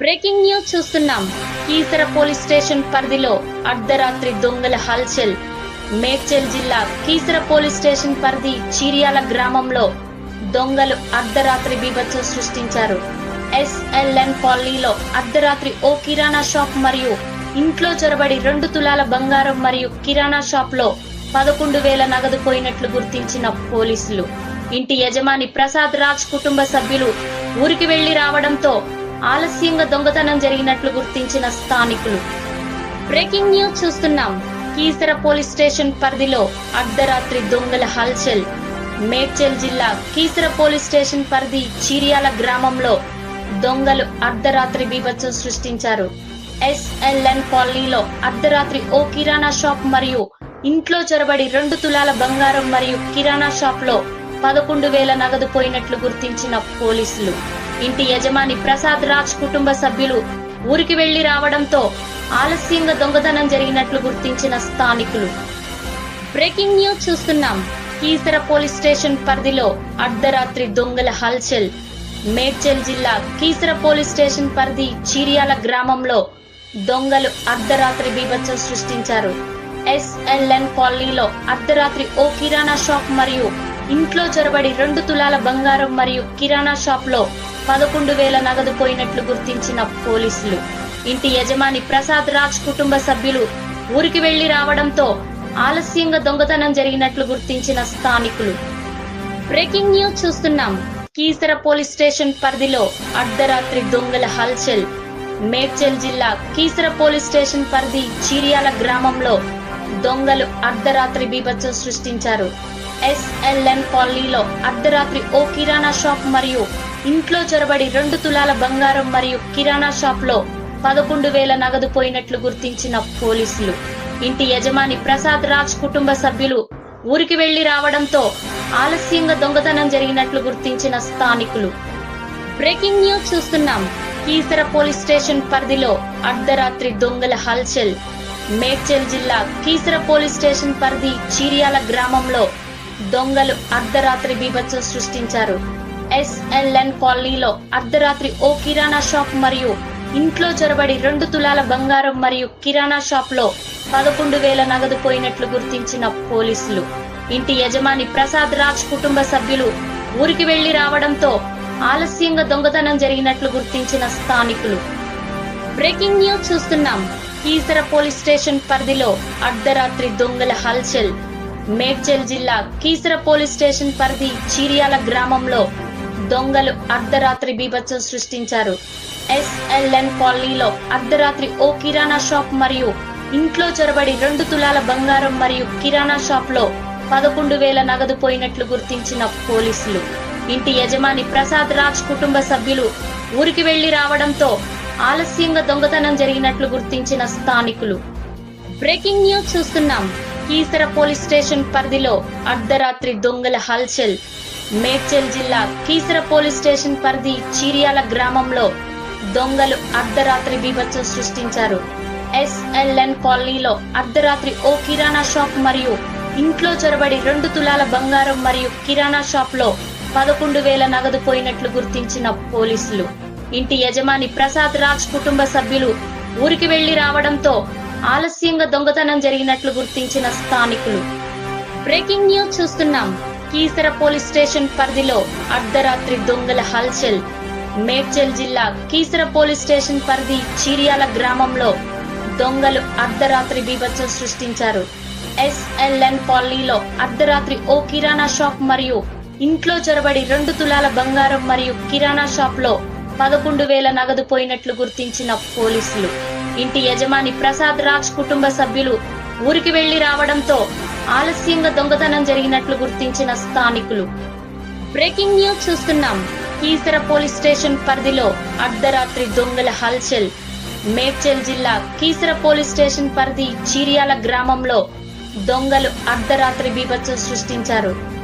Breaking news చూస్తున్నాం. Keesara police station పరిధిలో అర్ధరాత్రి దొంగల హల్చల్. మేడ్చల్ జిల్లా కీసర పోలీస్ స్టేషన్ పరిధి చీరియాల గ్రామంలో దొంగలు అర్ధరాత్రి బీభత్సం సృష్టించారు. ఎస్ఎల్ఎన్ కాలనీలో అర్ధరాత్రి ఓ కిరాణా షాప్ మరియు ఇంట్లో చొరబడి రెండు తులాల బంగారం మరియు కిరాణా షాప్లో పదకొండు వేల నగదు పోయినట్లు గుర్తించిన పోలీసులు. ఇంటి యజమాని ప్రసాద్ రాజ్ కుటుంబ సభ్యులు ఊరికి వెళ్ళి రావడంతో ఆలస్యంగా దొంగతనం జరిగినట్లు గుర్తించిన స్థానికులు. బ్రేకింగ్ న్యూస్ చూస్తున్నాం. కీసర పోలీస్ స్టేషన్ పరిధిలో అర్ధరాత్రి దొంగల హల్చల్. మేడ్చల్ జిల్లా కీసర పోలీస్ స్టేషన్ పరిధి చీరియాల గ్రామంలో దొంగలు అర్ధరాత్రి బీభత్సం సృష్టించారు. ఎస్ఎల్ఎన్ కాలనీలో అర్ధరాత్రి ఓ కిరాణా షాప్ మరియు ఇంట్లో చొరబడి రెండు తులాల బంగారం మరియు కిరాణా షాప్లో పదకొండు వేల నగదు పోయినట్లు గుర్తించిన పోలీసులు. ఇంటి యజమాని ప్రసాద్ రాజ్ కుటుంబ సభ్యులు ఊరికి వెళ్ళి రావడంతో ఆలస్యంగా దొంగతనం జరిగినట్లు గుర్తించిన స్థానికులు. బ్రేకింగ్ న్యూస్ చూస్తున్నాం. కీసర పోలీస్ స్టేషన్ పరిధిలో అర్ధరాత్రి దొంగల హల్చల్. మేడ్చల్ జిల్లా కీసర పోలీస్ స్టేషన్ పరిధి చీరియాల గ్రామంలో దొంగలు అర్ధరాత్రి బీభత్సం సృష్టించారు. ఎస్ఎల్ఎన్ కాలనీలో అర్ధరాత్రి ఓ కిరాణా షాప్ మరియు ఇంట్లో చొరబడి రెండు తులాల బంగారం మరియు కిరాణా షాప్లో పదకొండు వేల నగదు పోయినట్లు గుర్తించిన పోలీసులు. ఇంటి యజమాని ప్రసాద్ రాజ్ కుటుంబ సభ్యులు ఊరికి వెళ్ళి రావడంతో ఆలస్యంగా దొంగతనం జరిగినట్లు గుర్తించిన స్థానికులు. బ్రేకింగ్ న్యూస్ చూస్తున్నాం. కీసర పోలీస్ స్టేషన్ పరిధిలో అర్ధరాత్రి దొంగల హల్చల్. మేడ్చల్ జిల్లా కీసర పోలీస్ స్టేషన్ పరిధి చీరియాల గ్రామంలో దొంగలు అర్ధరాత్రి బీభత్సం సృష్టించారు. ఎస్ఎల్ఎన్ కాలనీలో అర్ధరాత్రి ఓ కిరాణా షాప్ మరియు ఇంట్లో చొరబడి రెండు తులాల బంగారం మరియు కిరాణా షాప్లో పదకొండు వేల నగదు పోయినట్లు గుర్తించిన పోలీసులు. ఇంటి యజమాని ప్రసాద్ రాజ్ కుటుంబ సభ్యులు ఊరికి వెళ్ళి రావడంతో ఆలస్యంగా దొంగతనం జరిగినట్లు గుర్తించిన స్థానికులు. బ్రేకింగ్ న్యూస్ చూస్తున్నాం. కీసర పోలీస్ స్టేషన్ పరిధిలో అర్ధరాత్రి దొంగల హల్చల్. మేడ్చల్ జిల్లా కీసర పోలీస్ స్టేషన్ పరిధి చీరియాల గ్రామంలో దొంగలు అర్ధరాత్రి బీభత్సం సృష్టించారు. ఎస్ఎల్ఎన్ కాలనీలో అర్ధరాత్రి ఓ కిరాణా షాప్ మరియు ఇంట్లో చొరబడి రెండు తులాల బంగారం మరియు కిరాణా షాప్లో పదకొండు వేల నగదు పోయినట్లు గుర్తించిన పోలీసులు. ఇంటి యజమాని ప్రసాద్ రాజ్ కుటుంబ సభ్యులు ఊరికి వెళ్ళి రావడంతో ఆలస్యంగా దొంగతనం జరిగినట్లు గుర్తించిన స్థానికులు. బ్రేకింగ్ న్యూస్ చూస్తున్నాం. కీసర పోలీస్ స్టేషన్ పరిధిలో అర్ధరాత్రి దొంగల హల్చల్. మేడ్చల్ జిల్లా కీసర పోలీస్ స్టేషన్ పరిధి చీరియాల గ్రామంలో దొంగలు అర్ధరాత్రి బీభత్సం సృష్టించారు. ఎస్ఎల్ఎన్ కాలనీలో అర్ధరాత్రి ఓ కిరాణా షాప్ మరియు ఇంట్లో చొరబడి రెండు తులాల బంగారం మరియు కిరాణా షాప్లో పదకొండు వేల నగదు పోయినట్లు గుర్తించిన పోలీసులు. ఇంటి యజమాని ప్రసాద్ రాజ్ కుటుంబ సభ్యులు ఊరికి వెళ్ళి రావడంతో ఆలస్యంగా దొంగతనం జరిగినట్లు గుర్తించిన స్థానికులు. బ్రేకింగ్ న్యూస్ చూస్తున్నాం. కీసర పోలీస్ స్టేషన్ పరిధిలో అర్ధరాత్రి దొంగల హల్చల్. మేడ్చల్ జిల్లా కీసర పోలీస్ స్టేషన్ పరిధి చీరియాల గ్రామంలో దొంగలు అర్ధరాత్రి బీభత్సం సృష్టించారు. ఎస్ఎల్ఎన్ కాలనీలో అర్ధరాత్రి ఓ కిరాణా షాప్ మరియు ఇంట్లో చొరబడి రెండు తులాల బంగారం మరియు కిరాణా షాప్లో పదకొండు వేల నగదు పోయినట్లు గుర్తించిన పోలీసులు. ఇంటి యజమాని ప్రసాద్ రాజ్ కుటుంబ సభ్యులు ఊరికి వెళ్ళి రావడంతో ఆలస్యంగా దొంగతనం జరిగినట్లు గుర్తించిన స్థానికులు. బ్రేకింగ్ న్యూస్ చూస్తున్నాం. కీసర పోలీస్ స్టేషన్ పరిధిలో అర్ధరాత్రి దొంగల హల్చల్. మేడ్చల్ జిల్లా కీసర పోలీస్ స్టేషన్ పరిధి చీరియాల గ్రామంలో దొంగలు అర్ధరాత్రి బీభత్సం సృష్టించారు. ఎస్ఎల్ఎన్ కాలనీలో అర్ధరాత్రి ఓ కిరాణా షాప్ మరియు ఇంట్లో చొరబడి రెండు తులాల బంగారం మరియు కిరాణా షాప్లో పదకొండు వేల నగదు పోయినట్లు గుర్తించిన పోలీసులు. ఇంటి యజమాని ప్రసాద్ రాజ్ కుటుంబ సభ్యులు ఊరికి వెళ్ళి రావడంతో ఆలస్యంగా దొంగతనం జరిగినట్లు గుర్తించిన స్థానికులు. బ్రేకింగ్ న్యూస్ చూస్తున్నాం. కీసర పోలీస్ స్టేషన్ పరిధిలో అర్ధరాత్రి దొంగల హల్చల్. మేడ్చల్ జిల్లా కీసర పోలీస్ స్టేషన్ పరిధి చీరియాల గ్రామంలో దొంగలు అర్ధరాత్రి బీభత్సం సృష్టించారు.